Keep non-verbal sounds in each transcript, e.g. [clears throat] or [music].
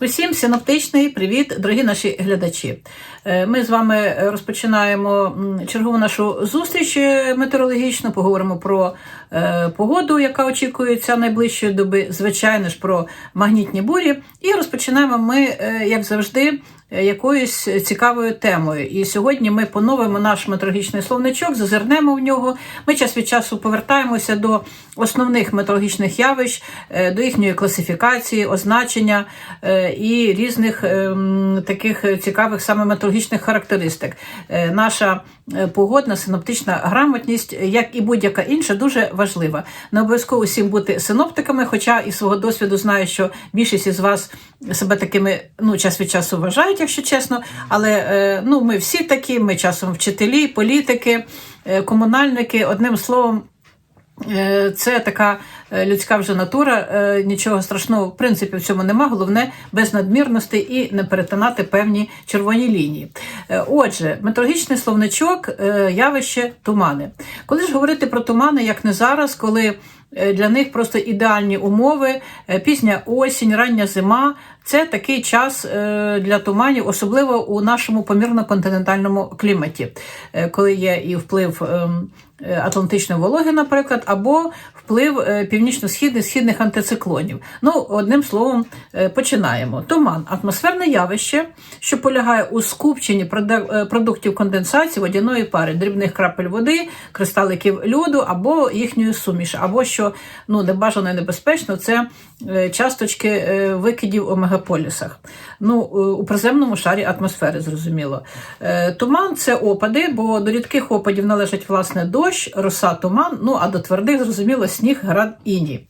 Усім синоптичний привіт, дорогі наші глядачі. Е, Ми з вами розпочинаємо чергову нашу зустріч е, метеорологічну. Поговоримо про е, погоду, яка очікується найближчої доби, звичайно ж, про магнітні бурі. І розпочинаємо ми, як завжди, якоюсь цікавою темою. І сьогодні ми поновимо наш метрологічний словничок, зазирнемо в нього. Ми час від часу повертаємося до основних метрологічних явищ, е, до їхньої класифікації, означення е, і різних ем, таких цікавих саме метрологічних характеристик. Е, Наша е, погодна синоптична грамотність, як і будь-яка інша, дуже важлива. Не обов'язково всім бути синоптиками, хоча і свого досвіду знаю, що більшість із вас себе такими ну, час від часу вважають, якщо чесно. Але е, ну, ми всі такі, ми часом вчителі, політики, е, комунальники, одним словом. Е, Це така е, людська вже натура, е, нічого страшного в принципі в цьому нема. Головне без надмірності і не перетинати певні червоні лінії. Отже, метеорологічний словничок, явище тумани. Коли ж говорити про тумани, як не зараз, коли для них просто ідеальні умови, пізня осінь, рання зима. Це такий час е, для туманів, особливо у нашому помірно-континентальному кліматі, е, коли є і вплив ем, е, атлантичної вологи, наприклад, або вплив північно-східних східних антициклонів. Ну, одним словом, починаємо. Туман атмосферне явище, що полягає у скупченні продуктів конденсації водяної пари, дрібних крапель води, кристаликів льоду або їхньої суміші, або що ну, небажано і небезпечно, це часточки викидів у мегаполісах. Ну, е, у приземному шарі атмосфери, зрозуміло. Е, Туман це опади, бо до рідких опадів належать власне дощ, роса, туман, ну а до твердих, зрозуміло, сніг, град, іній.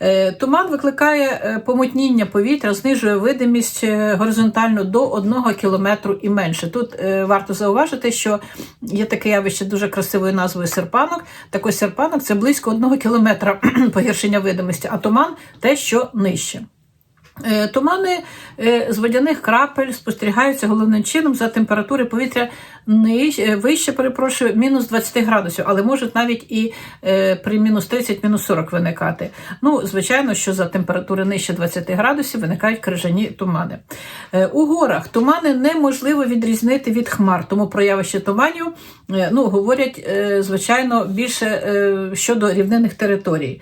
Е, Туман викликає помутніння повітря, знижує видимість горизонтально до 1 кілометру і менше. Тут варто зауважити, що є таке явище дуже красивою назвою серпанок. Так ось серпанок це близько 1 кілометра [clears throat] погіршення видимості, а туман те, що нижче. Е, Тумани е, з водяних крапель спостерігаються головним чином за температури повітря е, вище, перепрошую, мінус 20 градусів, але можуть навіть і при мінус 30, мінус 40 виникати. Ну, звичайно, що за температури нижче 20 градусів виникають крижані тумани. У горах тумани неможливо відрізнити від хмар, тому про явище туманів ну, говорять, звичайно, більше щодо рівнинних територій.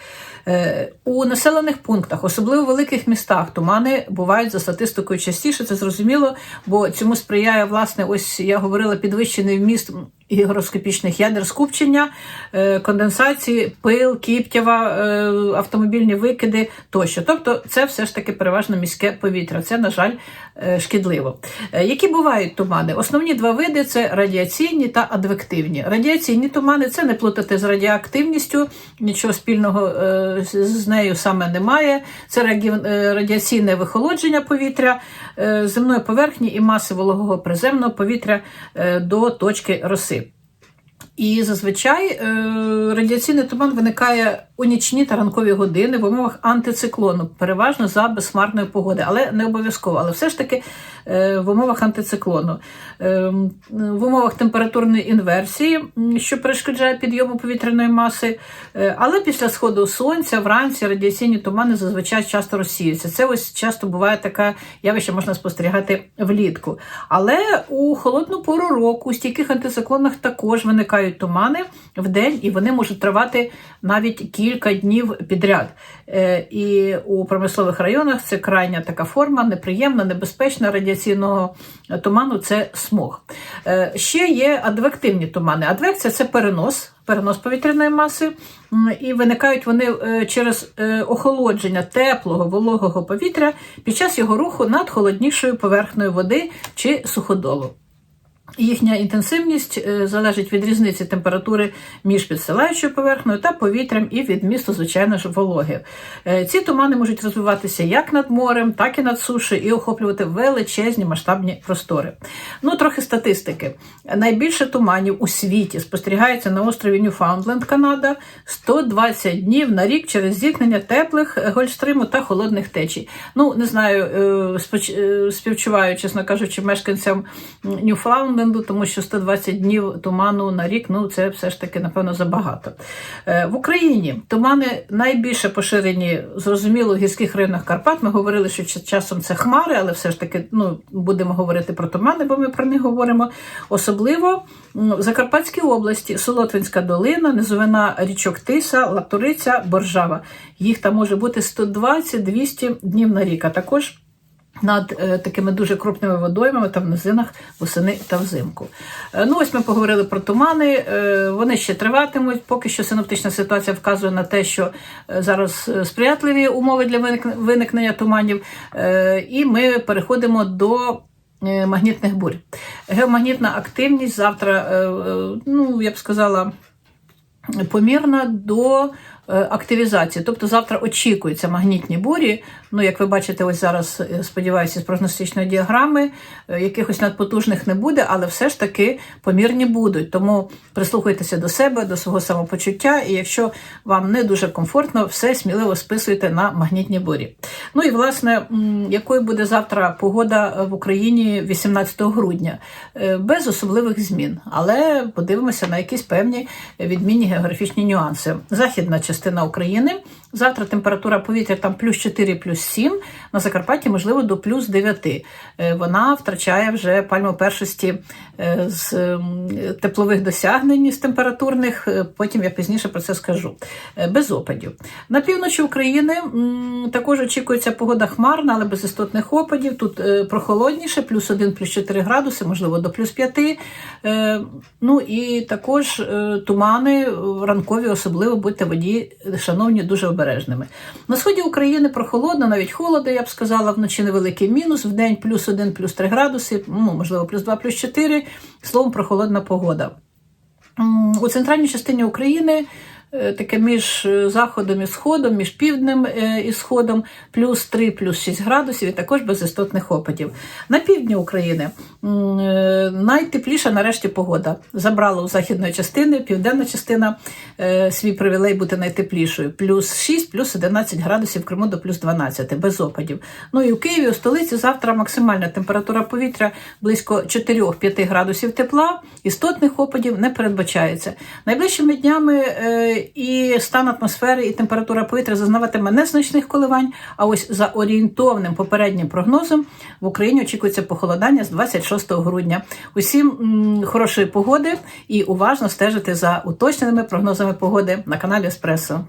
Е, У населених пунктах, особливо в великих містах, тумани бувають за статистикою частіше, це зрозуміло, бо цьому сприяє, власне, ось я говорила, підвищений вміст гігроскопічних ядер скупчення, е, конденсації, пил, кіптєва, е, автомобільні викиди тощо. Тобто це все ж таки переважно міське повітря. Це, на жаль, е, шкідливо. Які бувають тумани? Основні два види це радіаційні та адвективні. Радіаційні тумани це не плутати з радіоактивністю, нічого спільного з- нею саме немає. Це радіаційне вихолодження повітря земної поверхні і маси вологого приземного повітря до точки роси. І зазвичай е, радіаційний туман виникає у нічні та ранкові години в умовах антициклону, переважно за безхмарної погоди, але не обов'язково. Але все ж таки е, в умовах антициклону, е, в умовах температурної інверсії, що перешкоджає підйому повітряної маси. Е, але після сходу сонця вранці радіаційні тумани зазвичай часто розсіюються. Це ось часто буває таке явище, можна спостерігати влітку. Але у холодну пору року у стійких антициклонах також виникають тумани в день, і вони можуть тривати навіть кілька днів підряд. Е, І у промислових районах це крайня така форма, неприємна, небезпечна радіаційного туману це смог. Е, Ще є адвективні тумани. Адвекція це перенос. Перенос повітряної маси, і виникають вони е, через охолодження теплого вологого повітря під час його руху над холоднішою поверхнею води чи суходолу. Їхня інтенсивність е, залежить від різниці температури між підсилаючою поверхнею та повітрям і від місту, звичайно ж, вологи. Е, Ці тумани можуть розвиватися як над морем, так і над сушею і охоплювати величезні масштабні простори. Ну, трохи статистики. Найбільше туманів у світі спостерігається на острові Ньюфаундленд, Канада, 120 днів на рік через зіткнення теплих е, гольфстриму та холодних течій. Ну, не знаю, співчуваю, чесно кажучи, мешканцям Ньюфаундленда, Ньюфаундленду, тому що 120 днів туману на рік ну це все ж таки, напевно, забагато. Е, В Україні тумани найбільше поширені, зрозуміло, в гірських районах Карпат. Ми говорили, що часом це хмари, але все ж таки ну, будемо говорити про тумани, бо ми про них говоримо. Особливо в Закарпатській області, Солотвинська долина, низовина річок Тиса, Лаптуриця, Боржава. Їх там може бути 120-200 днів на рік. А також над е, такими дуже крупними водоймами та в низинах восени та взимку. Е, ну ось ми поговорили про тумани. Е, вони ще триватимуть. Поки що синоптична ситуація вказує на те, що зараз сприятливі умови для виникнення туманів. І ми переходимо до. Магнітних бурь. Геомагнітна активність завтра, ну я б сказала, помірна до активізації. Тобто завтра очікуються магнітні бурі. Ну, як ви бачите, ось зараз е, сподіваюся, з прогностичної діаграми е, якихось надпотужних не буде, але все ж таки помірні будуть. Тому прислухайтеся до себе, до свого самопочуття, і якщо вам не дуже комфортно, все сміливо списуйте на магнітні бурі. Ну і власне, якою буде завтра погода в Україні 18 грудня? Е, Без особливих змін, але подивимося на якісь певні відмінні географічні нюанси. Західна частина України. Завтра температура повітря там плюс 4, плюс 7, на Закарпатті, можливо, до плюс 9. Е, Вона втрачає вже пальму першості е, з теплових досягнень з температурних. е, Потім я пізніше про це скажу. Без опадів. На півночі України також очікується погода хмарна, але без істотних опадів. Тут прохолодніше, плюс 1, плюс 4 градуси, можливо, до плюс 5. Е, Ну і також тумани ранкові, особливо будьте водії, шановні, дуже обережними. На сході України прохолодно, навіть холодно, я б сказала, вночі невеликий мінус, в день плюс 1, плюс 3 градуси, ну, можливо, плюс 2, плюс 4, словом, прохолодна погода. У центральній частині України е, таке між е, заходом і сходом, між півднем е, і сходом, плюс 3, плюс 6 градусів, і також без істотних опадів. На півдні України найтепліша нарешті погода. Забрала у західної частини, південна частина е, свій привілей бути найтеплішою. Плюс 6, плюс 11 градусів в Криму до плюс 12, без опадів. Ну і у Києві, у столиці, завтра максимальна температура повітря близько 4-5 градусів тепла, істотних опадів не передбачається. Найближчими днями е, і стан атмосфери, і температура повітря зазнаватиме незначних коливань. А ось за орієнтовним попереднім прогнозом в Україні очікується похолодання з 26 грудня. Усім хорошої погоди і уважно стежити за уточненими прогнозами погоди на каналі Еспресо.